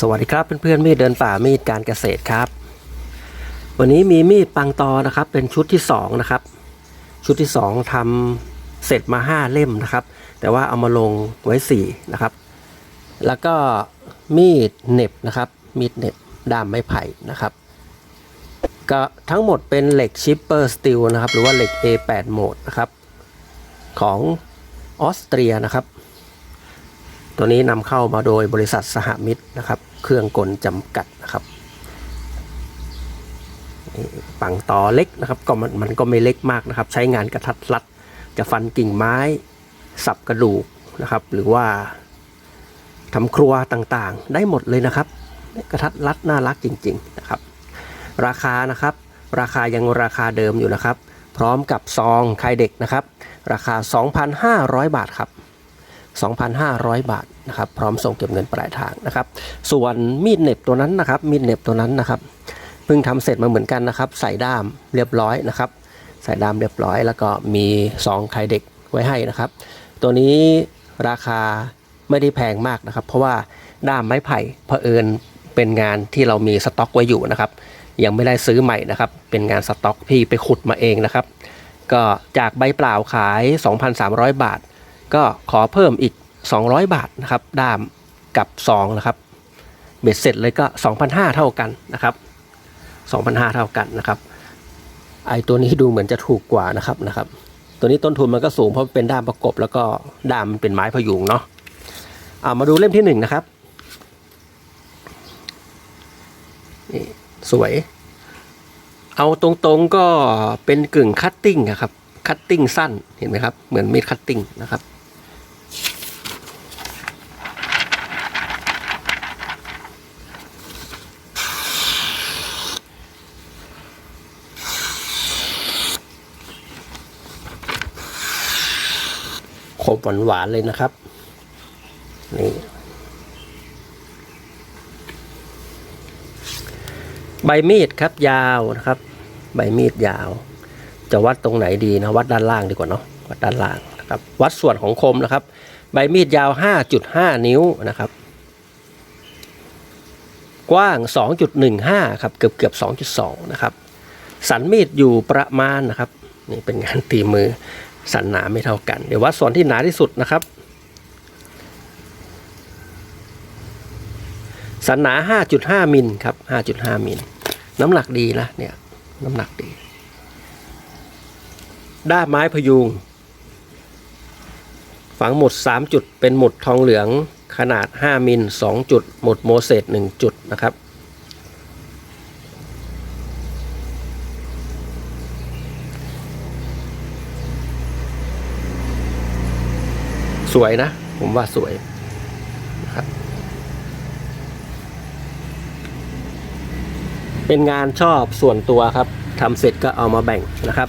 สวัสดีครับเพื่อนๆมีดเดินป่ามีดการเกษตรครับ วันนี้มีมีดปังตอนะครับ เป็นชุดที่สองนะครับชุดที่สองทำเสร็จมาห้าเล่มนะครับ แต่ว่าเอามาลงไว้สี่นะครับ แล้วก็มีดเน็บนะครับ มีดเน็บด้ามไม้ไผ่นะครับ ก็ทั้งหมดเป็นเหล็กชิปเปอร์สตีลนะครับ หรือว่าเหล็ก A8 โหมดนะครับ ของออสเตรียนะครับ ตัวนี้นำเข้ามาโดยบริษัทสหมิตรนะครับ เครื่องกลจำกัดนะครับปังต่อเล็กนะครับก็มันมันก็ไม่เล็กมากนะครับ ใช้งานกระทัดรัด จะฟันกิ่งไม้ สับกระดูกนะครับ หรือว่าทำครัวต่างๆ ได้หมดเลยนะครับ กระทัดรัดน่ารักจริง ๆนะครับ ราคานะครับ ราคายังราคาเดิมอยู่นะครับ พร้อมกับซองไข่เด็กนะครับ ราคา 2,500 บาทครับ 2,500 บาทนะครับพร้อมส่งเก็บเงินปลายทางนะครับส่วนมีดเน็บตัวนั้นนะครับมีดเน็บตัวนั้นนะครับเพิ่งทำเสร็จมาเหมือนกันนะครับ ใส่ด้ามเรียบร้อยนะครับ ใส่ด้ามเรียบร้อย แล้วก็มีซองไข่เด็กไว้ให้นะครับ ตัวนี้ราคาไม่ได้แพงมากนะครับ เพราะว่าด้ามไม้ไผ่เผอิญเป็นงานที่เรามีสต็อกไว้อยู่นะครับ ยังไม่ได้ซื้อใหม่นะครับ เป็นงานสต็อกพี่ไปขุดมาเองนะครับ ก็จากใบเปล่าขาย 2,300 บาท ก็ขอเพิ่มอีก 200 บาทนะครับด้ามกับซองนะครับเบ็ดเสร็จเลยก็ 2,500 เท่ากันนะครับ 2,500 เท่ากันนะครับไอตัวนี้ดูเหมือนจะถูกกว่านะครับนะครับ ตัวนี้ต้นทุนมันก็สูงเพราะเป็นด้ามประกบแล้วก็ด้ามเป็นไม้พยุงเนาะเอามาดูเล่มที่หนึ่งนะครับนี่สวย เอาตรงๆก็เป็นกึ่งคัตติ้งอะครับคัตติ้งสั้นเห็นไหมครับ เหมือนมีดคัตติ้งนะครับ ขมหวานๆเลยนะครับ นี่ ใบมีดครับยาวนะครับ ใบมีดยาว จะวัดตรงไหนดีนะวัดด้านล่างดีกว่าเนาะวัดด้านล่างนะครับ วัดส่วนของคมนะครับ ใบมีดยาว 5.5 นิ้วนะครับ กว้าง 2.15 ครับ เกือบเกือบ2.2 นะครับ สันมีดอยู่ประมาณนะครับนี่เป็นงานตีมือ สันหนาไม่เท่ากัน เดี๋ยววัดส่วนที่หนาที่สุดนะครับ สันหนา 5.5 มิลครับ 5.5 มิล น้ำหนักดีนะเนี่ย น้ำหนักดี ด้ามไม้พยุง ฝังหมุด 3 จุด เป็นหมุดทองเหลืองขนาด 5 มิล 2 จุด หมุดโมเสส1จุดนะครับ สวยนะ ผมว่าสวยนะครับ เป็นงานชอบส่วนตัวครับทำเสร็จก็เอามาแบ่งนะครับ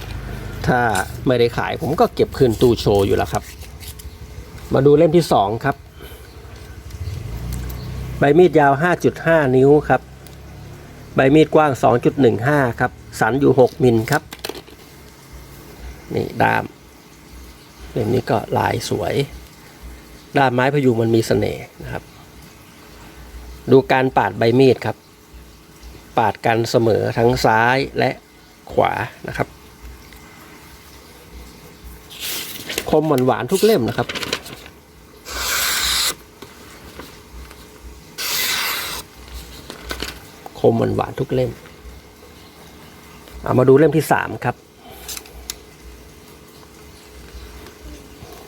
ถ้าไม่ได้ขายผมก็เก็บคืนตู้โชว์อยู่แล้วครับ มาดูเล่มที่สองครับ ใบมีดยาว 5.5 นิ้วครับ ใบมีดกว้าง 2.15 ครับ สันอยู่ 6 มิลครับ นี่ด้ามเล่มนี้ก็ลายสวย ด้ามไม้พยุงมันมีเสน่ห์นะครับ ดูการปาดใบมีดครับ ปาดกันเสมอทั้งซ้ายและขวานะครับ คมหวานหวานทุกเล่มนะครับ คมหวานหวานทุกเล่ม เอามาดูเล่มที่สามครับ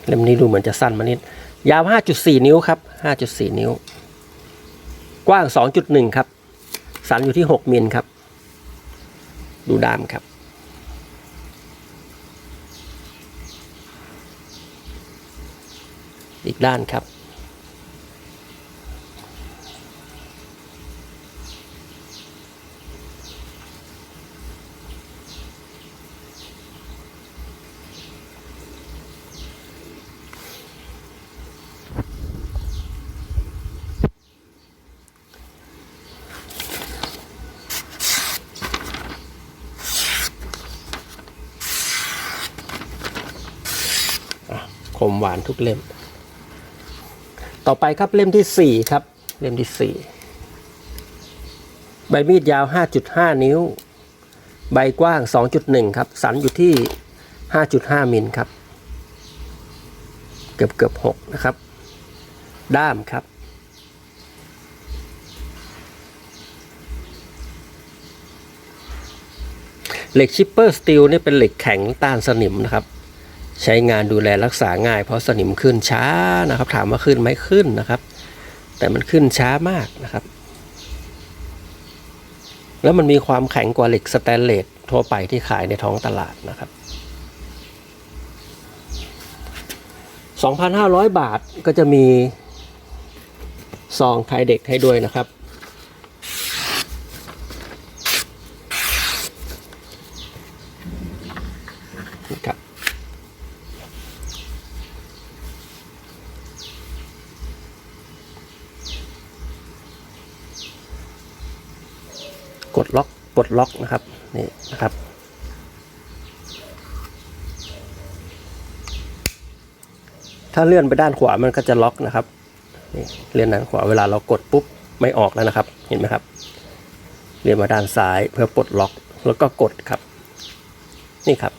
เล่มนี้ดูเหมือนจะสั้นมานิด ยาว 5.4 นิ้วครับ 5.4 นิ้ว กว้าง 2.1 ครับ สันอยู่ที่ 6มิลครับ ดูดามครับ อีกด้านครับ คมหวานทุกเล่ม ต่อไปครับเล่มที่สี่ครับ เล่มที่สี่ใบมีดยาว 5.5 นิ้ว ใบกว้าง 2.1 ครับ สันอยู่ที่ 5.5 มิลครับ เกือบเกือบ6นะครับ ด้ามครับเหล็กชิปเปอร์สตีลนี่เป็นเหล็กแข็งต้านสนิมนะครับ ใช้งานดูแลรักษาง่าย เพราะสนิมขึ้นช้านะครับ ถามว่าขึ้นไหมขึ้นนะครับ แต่มันขึ้นช้ามากนะครับ แล้วมันมีความแข็งกว่าเหล็กสแตนเลสทั่วไปที่ขายในท้องตลาดนะครับ 2,500 บาทก็จะมีซองไทยเด็กให้ด้วยนะครับครับ ดล็อกกดล็อกนะครับนี่นะครับถ้าเลื่อนไปด้านขวามันก็จะล็อกนะครับนี่เลื่อนด้านขวาเวลาเรากดปุ๊บไม่ออกแล้วนะครับ เห็นไหมครับ เลื่อนมาด้านซ้ายเพื่อปลดล็อกแล้วก็กดครับ นี่ครับ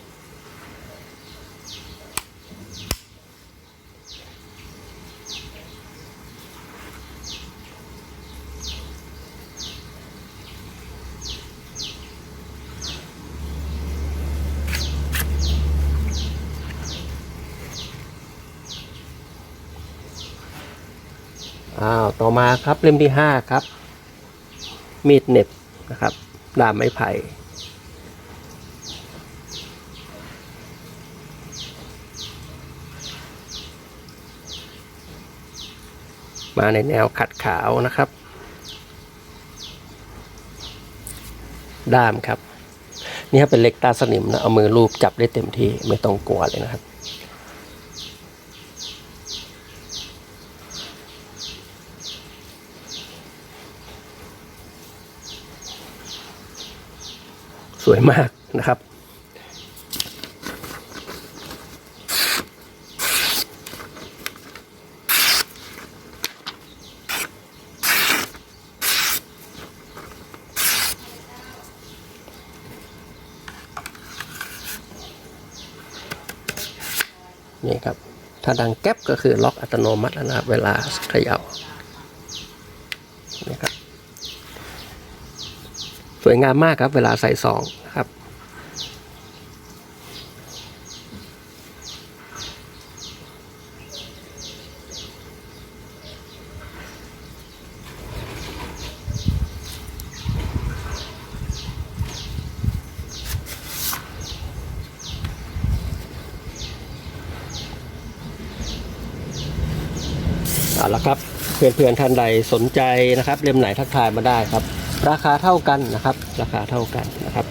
อ้าวต่อมาครับเล่มที่ห้าครับ มีดเน็บนะครับด้ามไม้ไผ่มาในแนวขัดขาวนะครับ ด้ามครับ นี่ถ้าเป็นเล็กตาสนิมนะ เอามือลูบจับได้เต็มที่ไม่ต้องกลัวเลยนะครับ สวยมากนะครับ นี่ครับ ถ้าดังแก๊ปก็คือล็อกอัตโนมัติแล้วนะครับ เวลาเขย่านี่ครับ สวยงามมากครับเวลาใส่ซองนะครับ เอาละครับ เพื่อนๆท่านใดสนใจนะครับ เล่มไหนทักทายมาได้ครับ ราคาเท่ากันนะครับ ราคาเท่ากันนะครับ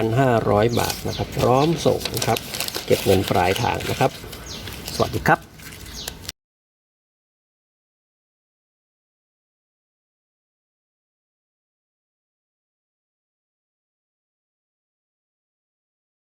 2,500 บาทนะครับพร้อมส่งนะครับ เก็บเงินปลายทางนะครับ สวัสดีครับ